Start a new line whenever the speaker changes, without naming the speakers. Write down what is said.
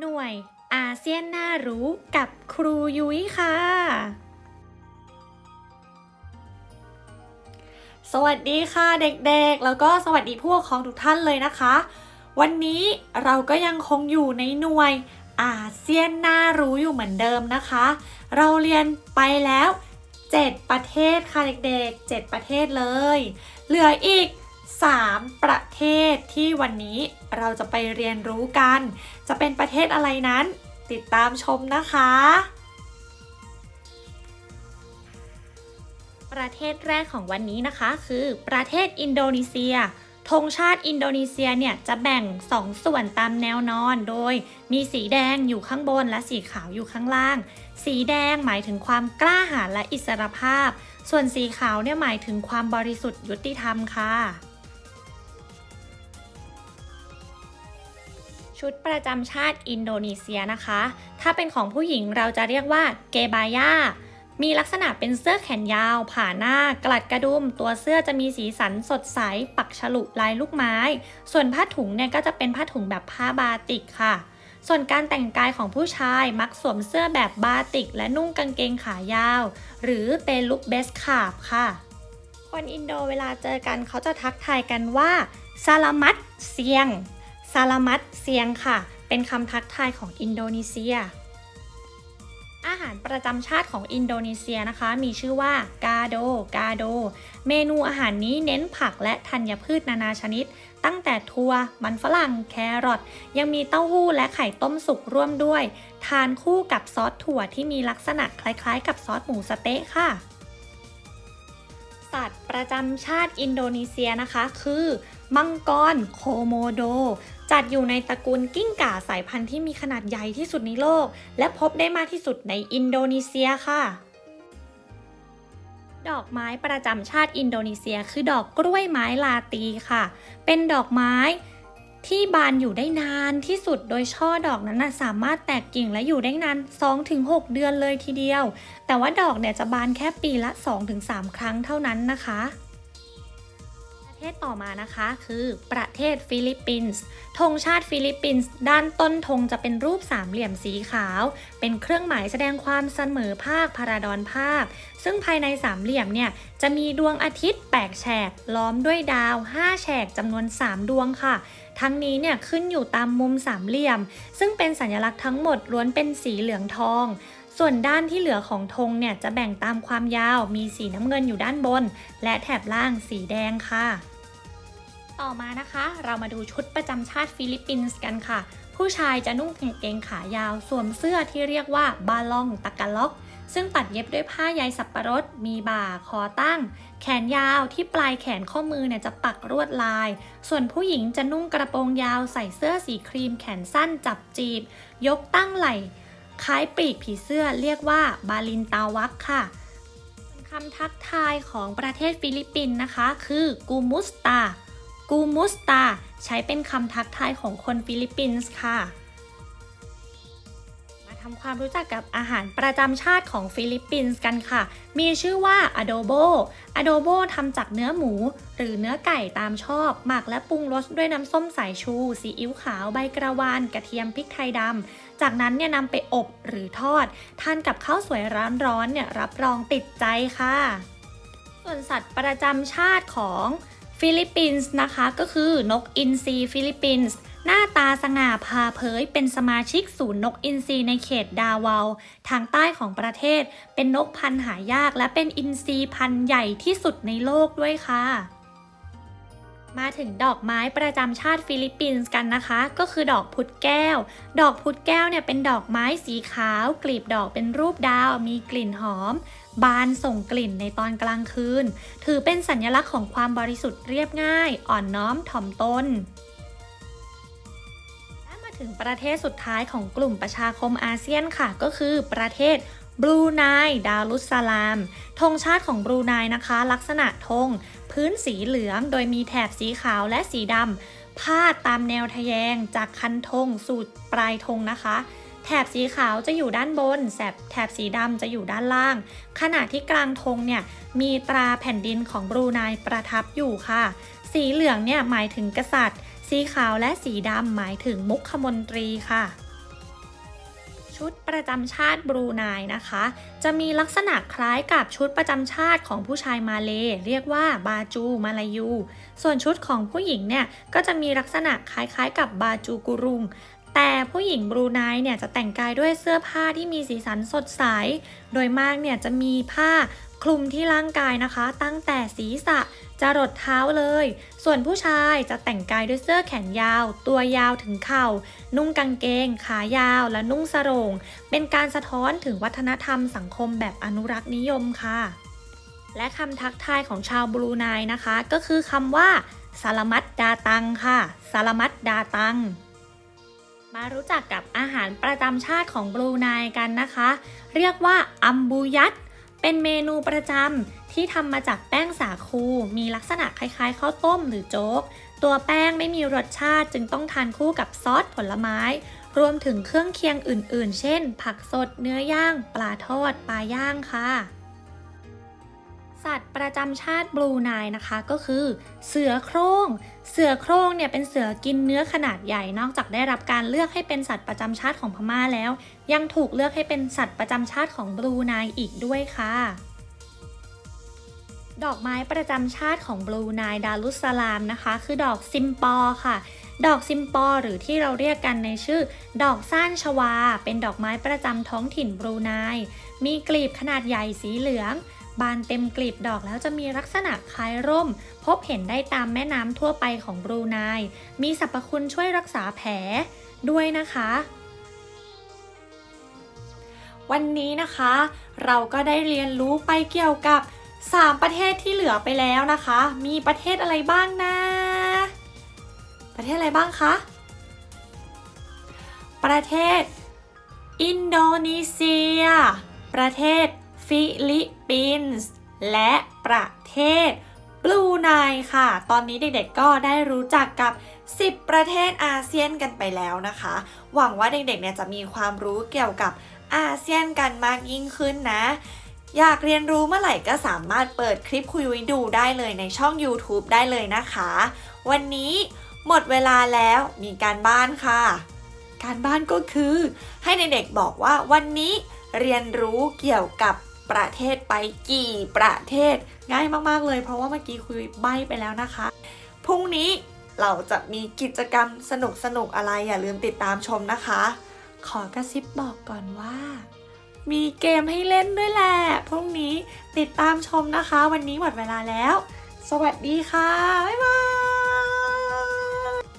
หน่วยอาเซียนน่ารู้กับครูยุ้ยค่ะ สวัสดีค่ะเด็กๆ แล้วก็สวัสดีผู้ปกครองทุกท่านเลยนะคะ วันนี้เราก็ยังคงอยู่ในหน่วยอาเซียนน่ารู้อยู่เหมือนเดิมนะคะ เราเรียนไปแล้ว 7 ประเทศค่ะเด็กๆ 7 ประเทศเลย เหลืออีก 3 ประเทศที่วันนี้เราจะไปเรียนรู้กัน จะเป็นประเทศอะไรนั้น ติดตามชมนะคะ ประเทศแรกของวันนี้นะคะ คือประเทศอินโดนีเซียธงชาติอินโดนีเซียเนี่ยจะแบ่ง 2 ส่วนตามแนวนอนโดย มีสีแดงอยู่ข้างบนและสีขาวอยู่ข้างล่าง สีแดงหมายถึงความกล้าหาญและอิสรภาพ ส่วนสีขาวเนี่ยหมายถึงความบริสุทธิ์ยุติธรรมค่ะ ชุดประจำชาติอินโดนีเซียนะคะ ถ้าเป็นของผู้หญิงเราจะเรียกว่าเกบายามีลักษณะเป็นเสื้อแขนยาว ผ่าหน้ากลัดกระดุม ตัวเสื้อจะมีสีสันสดใส ปักฉลุลายลูกไม้ ส่วนผ้าถุงเนี่ยก็จะเป็นผ้าถุงแบบผ้าบาติกค่ะ ส่วนการแต่งกายของผู้ชายมักสวมเสื้อแบบบาติก และนุ่งกางเกงขายาว หรือเป็นลุคเบสคาบค่ะ คนอินโดเวลาเจอกันเขาจะทักทายกันว่าซาลามัตเซียง ซาลามัตเซียงค่ะ เป็นคำทักทายของอินโดนีเซีย อาหารประจำชาติของอินโดนีเซียนะคะ มีชื่อว่ากาโด กาโด เมนูอาหารนี้เน้นผักและธัญพืชนานาชนิด ตั้งแต่ถั่วมันฝรั่ง แครอท ยังมีเต้าหู้และไข่ต้มสุกร่วมด้วย ทานคู่กับซอสถั่วที่มีลักษณะคล้ายๆ กับซอสหมูสเต๊ะค่ะสัตว์ประจำชาติอินโดนีเซียนะคะ คือ มังกร โคโมโด จัดอยู่ในตระกูลกิ้งก่าสายพันธุ์ที่มีขนาดใหญ่ที่สุดในโลก และพบได้มากที่สุดในอินโดนีเซียค่ะ ดอกไม้ประจำชาติอินโดนีเซียคือดอกกล้วยไม้ลาตีค่ะ เป็นดอกไม้ที่บานอยู่ได้นานที่สุดโดยช่อดอกนั้นนะสามารถแตกกิ่งและอยู่ได้นาน 2-6 เดือนเลยทีเดียว แต่ว่าดอกเนี่ยจะบานแค่ปีละ 2-3 ครั้งเท่านั้นนะคะ ศต่อมานะคะคือประเทศฟิลิปปินส์ธงชาติฟิลิปปินส์ด้านต้นธงจะเป็นรูปสามเหลี่ยมสีขาว เป็นเครื่องหมายแสดงความเสมอภาคพาราดอนภาค ซึ่งภายในสามเหลี่ยมเนี่ยจะมีดวงอาทิตย์แปกแฉกล้อมด้วยดาว 5 แฉกจำนวน 3 ดวงค่ะ ทั้งนี้เนี่ยขึ้นอยู่ตามมุมสามเหลี่ยม ซึ่งเป็นสัญลักษณ์ทั้งหมดล้วนเป็นสีเหลืองทองส่วนด้านที่เหลือของธงเนี่ยจะแบ่งตามความยาวมีสีน้ำเงินอยู่ด้านบน และแถบล่างสีแดงค่ะ ต่อมานะคะ เรามาดูชุดประจำชาติฟิลิปปินส์กันค่ะ ผู้ชายจะนุ่งกางเกงขายาว สวมเสื้อที่เรียกว่าบาลองตะกะล็อก ซึ่งตัดเย็บด้วยผ้าใยสับปะรด มีบ่าคอตั้ง แขนยาวที่ปลายแขนข้อมือเนี่ยจะปักลวดลาย ส่วนผู้หญิงจะนุ่งกระโปรงยาวใส่เสื้อสีครีมแขนสั้นจับจีบ ยกตั้งไหล่คล้ายปีกผีเสื้อเรียกว่าบาลินตาวักค่ะคำทักทายของประเทศฟิลิปปินส์นะคะ คือกูมุสตา กูมุสตา ใช้เป็นคำทักทายของคนฟิลิปปินส์ค่ะ มาทำความรู้จักกับอาหารประจำชาติของฟิลิปปินส์กันค่ะ มีชื่อว่า adobo adobo ทำจากเนื้อหมู หรือเนื้อไก่ตามชอบ หมักและปรุงรสด้วยน้ำส้มสายชู ซีอิ๊วขาว ใบกระวาน กระเทียม พริกไทยดำ จากนั้นเนี่ยนำไปอบหรือทอด ทานกับข้าวสวยร้อนๆเนี่ยรับรองติดใจค่ะ ส่วนสัตว์ประจำชาติของ ฟิลิปปินส์นะคะก็คือนกอินทรีฟิลิปปินส์หน้าตาสง่าพาเผยเป็นสมาชิกศูนย์นกอินทรีในเขตดาวาวทางใต้ของประเทศ เป็นนกพันธุ์หายากและเป็นอินทรีพันธุ์ใหญ่ที่สุดในโลกด้วยค่ะ มาถึงดอกไม้ประจำชาติฟิลิปปินส์กันนะคะ ก็คือดอกพุดแก้ว ดอกพุดแก้วเนี่ยเป็นดอกไม้สีขาว กลีบดอกเป็นรูปดาวมีกลิ่นหอม บานส่งกลิ่นในตอนกลางคืน ถือเป็นสัญลักษณ์ของความบริสุทธิ์เรียบง่าย อ่อนน้อมถ่อมตนและมาถึงประเทศสุดท้ายของกลุ่มประชาคมอาเซียนค่ะ ก็คือประเทศบรูไนดารุสสลามธงชาติของบรูไนนะคะ ลักษณะธงพื้นสีเหลือง โดยมีแถบสีขาวและสีดำพาดตามแนวทะแยงจากคันธงสู่ปลายธงนะคะ แถบสีขาวจะอยู่ด้านบนแถบแถบสีดำจะอยู่ด้านล่าง ขณะที่กลางธงเนี่ยมีตราแผ่นดินของบรูไนประทับอยู่ค่ะ สีเหลืองเนี่ยหมายถึงกษัตริย์ สีขาวและสีดำหมายถึงมุขมนตรีค่ะชุดประจำชาติบรูไนนะคะ จะมีลักษณะคล้ายกับชุดประจำชาติของผู้ชายมาเลเรียกว่าบาจูมาลายู ส่วนชุดของผู้หญิงเนี่ยก็จะมีลักษณะคล้ายๆกับบาจูกุรุง แต่ผู้หญิงบรูไนเนี่ยจะแต่งกายด้วยเสื้อผ้าที่มีสีสันสดใส โดยมากเนี่ยจะมีผ้าคลุมที่ร่างกายนะคะ ตั้งแต่ศีรษะจะรดเท้าเลย ส่วนผู้ชายจะแต่งกายด้วยเสื้อแขนยาว ตัวยาวถึงเข่า นุ่งกางเกง ขายาวและนุ่งสรง เป็นการสะท้อนถึงวัฒนธรรมสังคมแบบอนุรักษ์นิยมค่ะ และคำทักทายของชาวบรูไนนะคะ ก็คือคำว่าสารมัดดาตังค่ะสารมัดดาตัง มารู้จักกับอาหารประจำชาติของบรูไนกันนะคะ เรียกว่าอัมบูยัตเป็นเมนูประจำที่ทำมาจากแป้งสาคู มีลักษณะคล้ายๆข้าวต้มหรือโจ๊ก ตัวแป้งไม่มีรสชาติจึงต้องทานคู่กับซอสผลไม้ รวมถึงเครื่องเคียงอื่นๆ เช่น ผักสดเนื้อย่าง ปลาทอด ปลาย่างค่ะ สัตว์ประจำชาติบลูไนนะคะก็คือเสือโคร่ง เสือโคร่งเนี่ยเป็นเสือกินเนื้อขนาดใหญ่ นอกจากได้รับการเลือกให้เป็นสัตว์ประจำชาติของพม่าแล้ว ยังถูกเลือกให้เป็นสัตว์ประจำชาติของบลูไนอีกด้วยค่ะ ดอกไม้ประจำชาติของบลูไนดารุสสลามนะคะ คือดอกซิมปอค่ะดอกซิมปอหรือที่เราเรียกกันในชื่อ ดอกซ่านชวา เป็นดอกไม้ประจำท้องถิ่นบรูไน มีกลีบขนาดใหญ่สีเหลือง บานเต็มกลีบดอกแล้วจะมีลักษณะคล้ายร่ม พบเห็นได้ตามแม่น้ำทั่วไปของบรูไน มีสรรพคุณช่วยรักษาแผลด้วยนะคะ วันนี้นะคะ เราก็ได้เรียนรู้ไปเกี่ยวกับ 3 ประเทศที่เหลือไปแล้วนะคะ มีประเทศอะไรบ้างนะ ประเทศอะไรบ้างคะ ประเทศ อินโดนีเซีย ประเทศ ฟิลิปปินส์และประเทศบลูไนค่ะ ตอนนี้เด็กๆก็ได้รู้จักกับ 10 ประเทศอาเซียนกันไปแล้วนะคะ หวังว่าเด็กๆเนี่ยจะมีความรู้เกี่ยวกับอาเซียนกันมากยิ่งขึ้นนะ อยากเรียนรู้เมื่อไหร่ก็สามารถเปิดคลิปคุยวิดูได้เลยในช่อง YouTube ได้เลยนะคะ วันนี้หมดเวลาแล้วมีการบ้านค่ะ การบ้านก็คือ ให้เด็กๆบอกว่าวันนี้เรียนรู้เกี่ยวกับ ประเทศไปกี่ประเทศง่ายมากๆเลย เพราะว่าเมื่อกี้คุยใบ้ไปแล้วนะคะ พรุ่งนี้เราจะมีกิจกรรมสนุกๆอะไรอย่าลืมติดตามชมนะคะ ขอกระซิบบอกก่อนว่า มีเกมให้เล่นด้วยแหละพรุ่งนี้ติดตามชมนะคะ วันนี้หมดเวลาแล้ว สวัสดีค่ะ บ๊ายบาย